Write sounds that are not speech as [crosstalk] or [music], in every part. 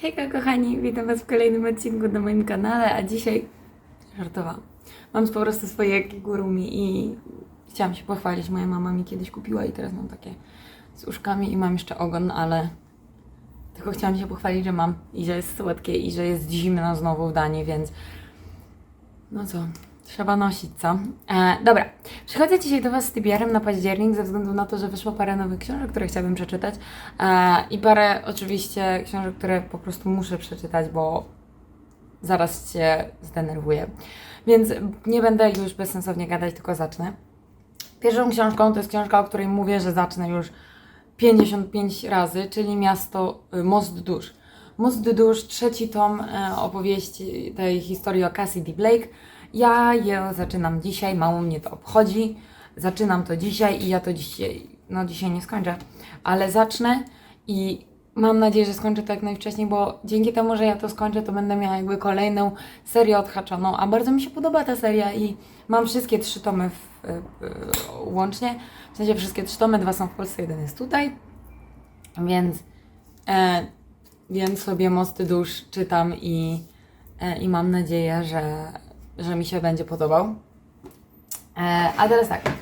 Hejka kochani, witam was w kolejnym odcinku na moim kanale, a dzisiaj żartowałam. Mam po prostu swoje kigurumi i chciałam się pochwalić. Moja mama mi kiedyś kupiła i teraz mam takie z uszkami i mam jeszcze ogon, ale tylko chciałam się pochwalić, że mam i że jest słodkie i że jest zimno znowu w Danii, więc no co, trzeba nosić, co? E, dobra, przychodzę dzisiaj do Was z tybiarem na październik ze względu na to, że wyszło parę nowych książek, które chciałabym przeczytać e, i parę oczywiście książek, które po prostu muszę przeczytać, bo zaraz się zdenerwuję. Więc nie będę już bezsensownie gadać, tylko zacznę. Pierwszą książką to jest książka, o której mówię, że zacznę już 55 razy, czyli Miasto, y, Most Dusz. Most Dusz, trzeci tom e, opowieści tej historii o Cassidy Blake. Ja je zaczynam dzisiaj, mało mnie to obchodzi. Zaczynam to dzisiaj i ja to dzisiaj, no dzisiaj nie skończę, ale zacznę i mam nadzieję, że skończę to jak najwcześniej, bo dzięki temu, że ja to skończę, to będę miała jakby kolejną serię odhaczoną, a bardzo mi się podoba ta seria i mam wszystkie trzy tomy w, łącznie, w sensie wszystkie trzy tomy, dwa są w Polsce, jeden jest tutaj, więc, e, więc sobie Mosty Dusz czytam i, e, i mam nadzieję, że, że mi się będzie podobał. E, a teraz tak.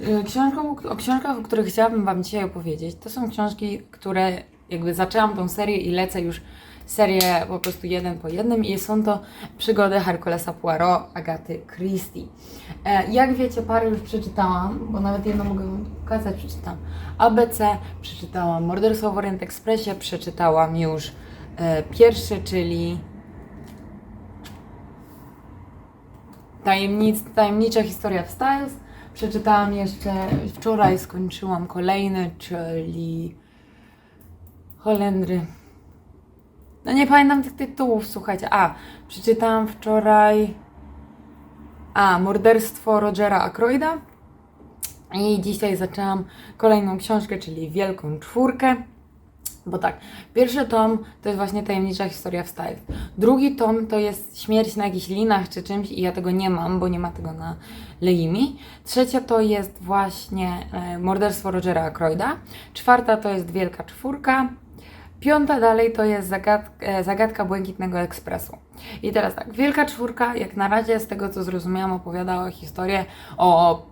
Y, Książką, o książkach, o których chciałabym Wam dzisiaj opowiedzieć, to są książki, które jakby zaczęłam tą serię i lecę już serię po prostu jeden po jednym i są to przygody Herkulesa Poirot, Agaty Christie. E, jak wiecie, parę już przeczytałam, bo nawet jedno mogę Wam pokazać, przeczytam ABC, przeczytałam Morderstwo w Orient Expressie, przeczytałam już e, pierwszy, czyli Tajemnic, tajemnicza historia w Styles. Przeczytałam jeszcze wczoraj, skończyłam kolejny, czyli Holendry. No nie pamiętam tych tytułów, słuchajcie. A, przeczytałam wczoraj. A, Morderstwo Rogera Ackroyda. I dzisiaj zaczęłam kolejną książkę, czyli Wielką Czwórkę. Bo tak, pierwszy tom to jest właśnie tajemnicza historia w Styles. Drugi tom to jest śmierć na jakichś linach czy czymś i ja tego nie mam, bo nie ma tego na Leimi. Trzecia to jest właśnie e, morderstwo Rogera Ackroyda. Czwarta to jest Wielka Czwórka. Piąta dalej to jest zagadka, e, zagadka Błękitnego Ekspresu. I teraz tak, Wielka Czwórka, jak na razie z tego co zrozumiałam, opowiadała historię o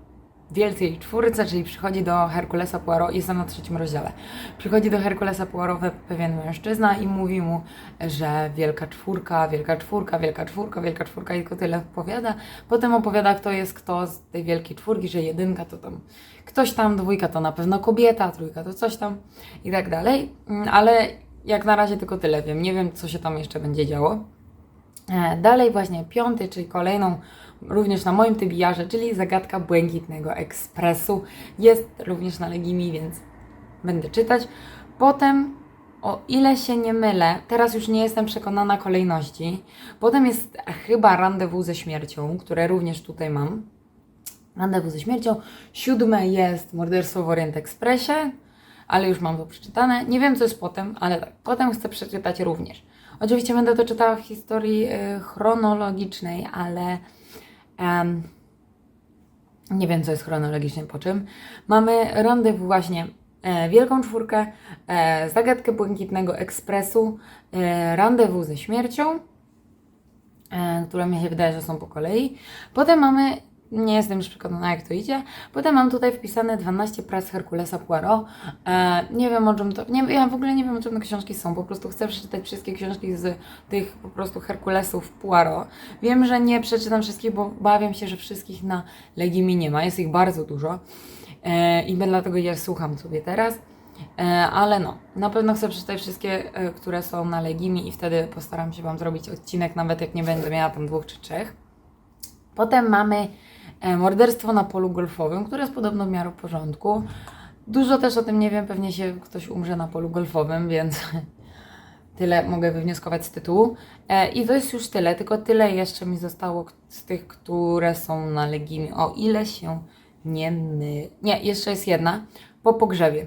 Wielkiej Czwórce, czyli przychodzi do Herkulesa Poirot, jestem na trzecim rozdziale, przychodzi do Herkulesa Poirot pewien mężczyzna i mówi mu, że Wielka Czwórka, Wielka Czwórka, Wielka Czwórka, Wielka Czwórka i tylko tyle opowiada. Potem opowiada, kto jest kto z tej Wielkiej Czwórki, że jedynka to tam ktoś tam, dwójka to na pewno kobieta, trójka to coś tam i tak dalej. Mm, Ale jak na razie tylko tyle wiem. Nie wiem, co się tam jeszcze będzie działo. E, Dalej właśnie piąty, czyli kolejną również na moim tybiarze, czyli zagadka Błękitnego Ekspresu. Jest również na Legimi, więc będę czytać. Potem, o ile się nie mylę, teraz już nie jestem przekonana kolejności. Potem jest chyba Rendezvous ze śmiercią, które również tutaj mam. Rendezvous ze śmiercią. Siódme jest Morderstwo w Orient Expressie, ale już mam to przeczytane. Nie wiem, co jest potem, ale tak, potem chcę przeczytać również. Oczywiście będę to czytała w historii y, chronologicznej, ale em, nie wiem, co jest chronologicznie po czym. Mamy rendezvous właśnie e, Wielką Czwórkę, e, Zagadkę Błękitnego Ekspresu, e, ze śmiercią, e, które mi się wydaje, że są po kolei. Potem mamy, nie jestem już przekonana jak to idzie, potem mam tutaj wpisane 12 prac Herkulesa Poirot. E, nie wiem o czym to, nie, ja w ogóle nie wiem o czym te książki są, po prostu chcę przeczytać wszystkie książki z tych po prostu Herkulesów Poirot. Wiem, że nie przeczytam wszystkich, bo bawię się, że wszystkich na Legimi nie ma, jest ich bardzo dużo e, i dlatego je słucham sobie teraz. E, ale no, na pewno chcę przeczytać wszystkie, e, które są na Legimi i wtedy postaram się Wam zrobić odcinek, nawet jak nie będę miała tam dwóch czy trzech. Potem mamy morderstwo na polu golfowym, które jest podobno w miarę porządku. Dużo też o tym nie wiem, pewnie się ktoś umrze na polu golfowym, więc [laughs] tyle mogę wywnioskować z tytułu. E, I to jest już tyle, tylko tyle jeszcze mi zostało z tych, które są na Legimi. O ile się nie my... Nie, jeszcze jest jedna. Po pogrzebie.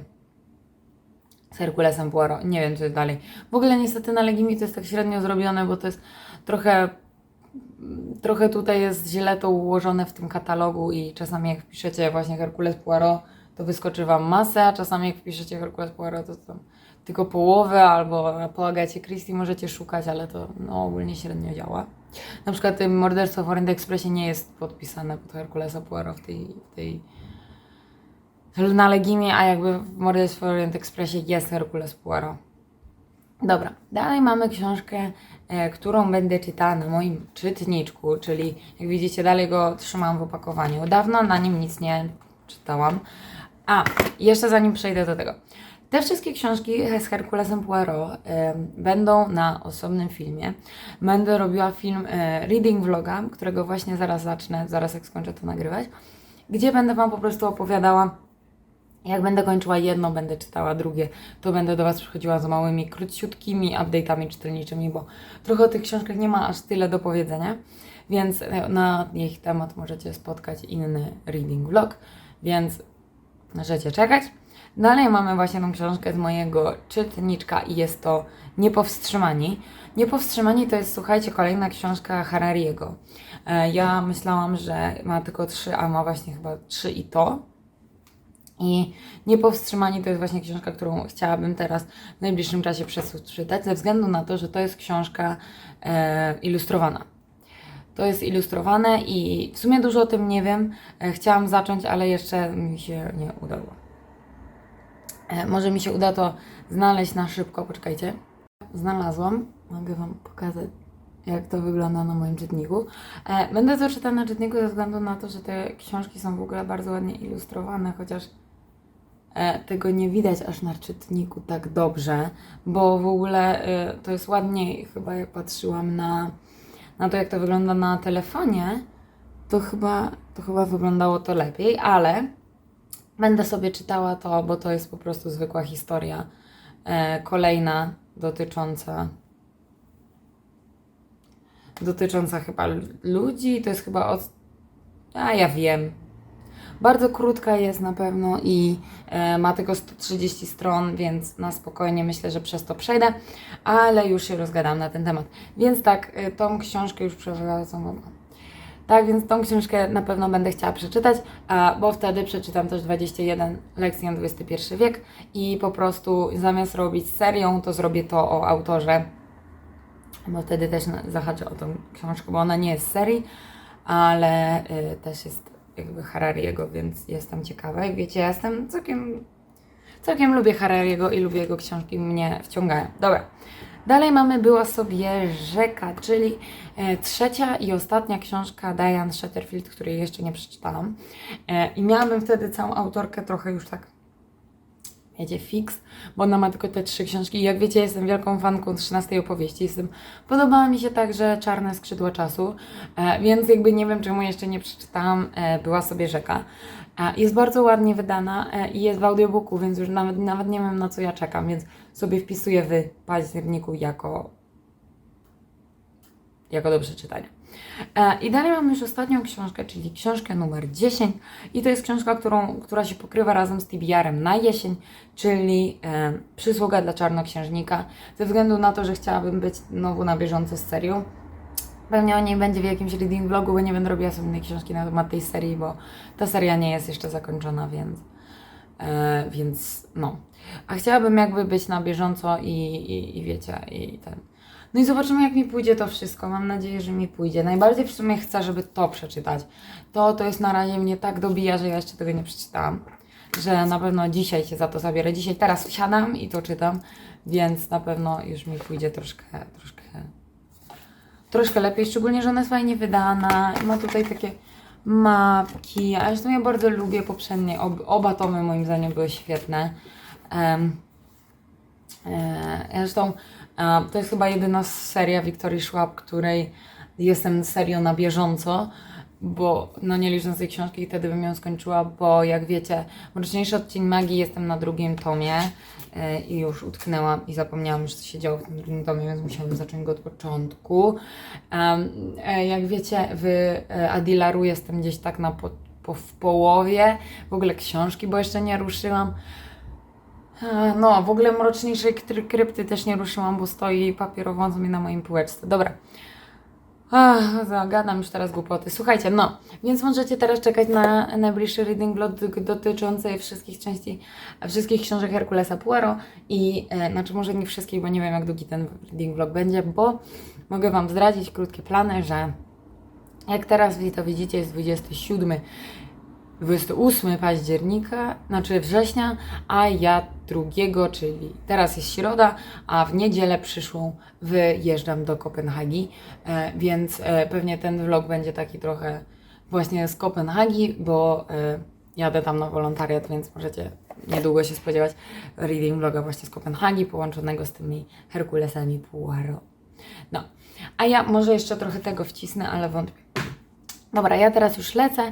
Z Herkulesem Poirot. Nie wiem, co jest dalej. W ogóle niestety na Legimi to jest tak średnio zrobione, bo to jest trochę trochę tutaj jest źle to ułożone w tym katalogu i czasami jak wpiszecie właśnie Herkules Poirot, to wyskoczy Wam masę, a czasami jak wpiszecie Herkules Poirot, to tam tylko połowę, albo po Agacie Christie możecie szukać, ale to no, ogólnie średnio działa. Na przykład y, Morderstwo w Orient Expressie nie jest podpisane pod Herkulesa Poirot w tej, w tej na Legimie, a jakby w Morderstwie w Orient Expressie jest Herkules Poirot. Dobra, dalej mamy książkę, e, którą będę czytała na moim czytniczku, czyli jak widzicie, dalej go trzymam w opakowaniu. Dawno na nim nic nie czytałam. A, jeszcze zanim przejdę do tego. Te wszystkie książki z Herkulesem Poirot e, będą na osobnym filmie. Będę robiła film e, reading vloga, którego właśnie zaraz zacznę, zaraz jak skończę to nagrywać, gdzie będę Wam po prostu opowiadała jak będę kończyła jedno, będę czytała drugie, to będę do Was przychodziła z małymi, króciutkimi update'ami czytelniczymi, bo trochę o tych książkach nie ma aż tyle do powiedzenia, więc na ich temat możecie spotkać inny reading vlog, więc możecie czekać. Dalej mamy właśnie tą książkę z mojego czytniczka i jest to Niepowstrzymani. Niepowstrzymani to jest, słuchajcie, kolejna książka Harariego. E, Ja myślałam, że ma tylko trzy, a ma właśnie chyba trzy i to. I Niepowstrzymani to jest właśnie książka, którą chciałabym teraz w najbliższym czasie przeczytać, ze względu na to, że to jest książka e, ilustrowana. To jest ilustrowane i w sumie dużo o tym nie wiem. E, chciałam zacząć, ale jeszcze mi się nie udało. E, może mi się uda to znaleźć na szybko, poczekajcie. Znalazłam, mogę Wam pokazać jak to wygląda na moim czytniku. E, będę to czytać na czytniku ze względu na to, że te książki są w ogóle bardzo ładnie ilustrowane, chociaż tego nie widać aż na czytniku tak dobrze, bo w ogóle e, to jest ładniej, chyba jak patrzyłam na, na to, jak to wygląda na telefonie, to chyba, to chyba wyglądało to lepiej, ale będę sobie czytała to, bo to jest po prostu zwykła historia, e, kolejna dotycząca dotycząca chyba ludzi, to jest chyba od... A ja wiem. Bardzo krótka jest na pewno i e, ma tylko 130 stron, więc na spokojnie myślę, że przez to przejdę, ale już się rozgadam na ten temat. Więc tak, e, tą książkę już przeprowadzam Wam. Tak, więc tą książkę na pewno będę chciała przeczytać, bo wtedy przeczytam też 21 lekcji na XXI wiek i po prostu zamiast robić serią, to zrobię to o autorze bo wtedy też zahaczę o tą książkę, bo ona nie jest serii, ale y, też jest jakby Harariego, więc jestem ciekawa. Jak wiecie, ja jestem całkiem, całkiem lubię Harariego i lubię jego książki, mnie wciągają. Dobra. Dalej mamy Była sobie rzeka, czyli e, trzecia i ostatnia książka Diane Shatterfield, której jeszcze nie przeczytałam. E, I miałabym wtedy całą autorkę trochę już tak wiecie, fix, bo ona ma tylko te trzy książki. Jak wiecie, jestem wielką fanką 13 opowieści. Jestem, podobała mi się także Czarne skrzydła czasu, e, więc jakby nie wiem, czemu jeszcze nie przeczytałam e, Była sobie rzeka. E, jest bardzo ładnie wydana i jest w audiobooku, więc już nawet, nawet nie wiem, na co ja czekam, więc sobie wpisuję w październiku jako, jako do przeczytania. E, I dalej mam już ostatnią książkę, czyli książkę numer 10 i to jest książka, którą, która się pokrywa razem z TBR-em na jesień, czyli e, Przysługa dla Czarnoksiężnika, ze względu na to, że chciałabym być znowu na bieżąco z serią. Pewnie o niej będzie w jakimś reading vlogu, bo nie będę robiła sobie innej książki na temat tej serii, bo ta seria nie jest jeszcze zakończona, więc, e, więc no. A chciałabym jakby być na bieżąco i, i, i wiecie, i ten... No i zobaczymy, jak mi pójdzie to wszystko. Mam nadzieję, że mi pójdzie. Najbardziej w sumie chcę, żeby to przeczytać. To, to jest na razie mnie tak dobija, że ja jeszcze tego nie przeczytałam. Że na pewno dzisiaj się za to zabiorę. Dzisiaj teraz siadam i to czytam, więc na pewno już mi pójdzie troszkę, troszkę, troszkę lepiej. Szczególnie, że ona jest fajnie wydana i ma tutaj takie mapki. A zresztą ja bardzo lubię poprzednie. Ob, oba tomy moim zdaniem były świetne. Em, e, zresztą To jest chyba jedyna seria Wiktorii Szłap, której jestem serią na bieżąco, bo no nie licząc tej książki, wtedy bym ją skończyła, bo jak wiecie, Mroczniejszy odcień magii jestem na drugim tomie e, i już utknęłam i zapomniałam już, co się działo w tym drugim tomie, więc musiałam zacząć go od początku. E, jak wiecie, w e, Adilaru jestem gdzieś tak na po, po, w połowie, w ogóle książki, bo jeszcze nie ruszyłam. E, No, w ogóle mroczniejszej kry- krypty też nie ruszyłam, bo stoi papierowąc mi na moim półeczce. Dobra. Ach, zagadam już teraz głupoty. Słuchajcie, no, więc możecie teraz czekać na najbliższy reading vlog d- dotyczący wszystkich części, wszystkich książek Herkulesa Poirot i, e, znaczy może nie wszystkich, bo nie wiem jak długi ten reading vlog będzie, bo mogę Wam zdradzić krótkie plany, że jak teraz to widzicie jest 27 28 października, znaczy września, a ja drugiego, czyli teraz jest środa, a w niedzielę przyszłą wyjeżdżam do Kopenhagi, e, więc e, pewnie ten vlog będzie taki trochę właśnie z Kopenhagi, bo e, jadę tam na wolontariat, więc możecie niedługo się spodziewać reading vloga właśnie z Kopenhagi, połączonego z tymi Herkulesami Poirot. No, a ja może jeszcze trochę tego wcisnę, ale wątpię. Dobra, ja teraz już lecę.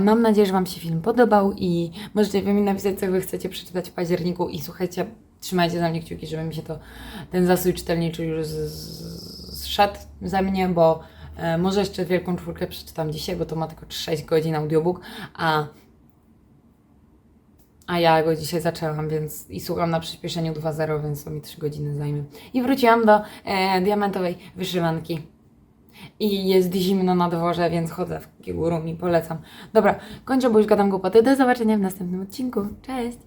Mam nadzieję, że Wam się film podobał i możecie mi napisać, co Wy chcecie przeczytać w październiku i słuchajcie, trzymajcie za mnie kciuki, żeby mi się to, ten zasój czytelniczy już zszedł ze mnie, bo e, może jeszcze Wielką Czwórkę przeczytam dzisiaj, bo to ma tylko 6 godzin audiobook, a a ja go dzisiaj zaczęłam, więc i słucham na przyspieszeniu 2.0, więc to mi 3 godziny zajmie. I wróciłam do e, diamentowej wyszywanki. I jest zimno na dworze, więc chodzę w kigurumi, polecam. Dobra, kończę, bo już gadam głupoty. Do zobaczenia w następnym odcinku. Cześć!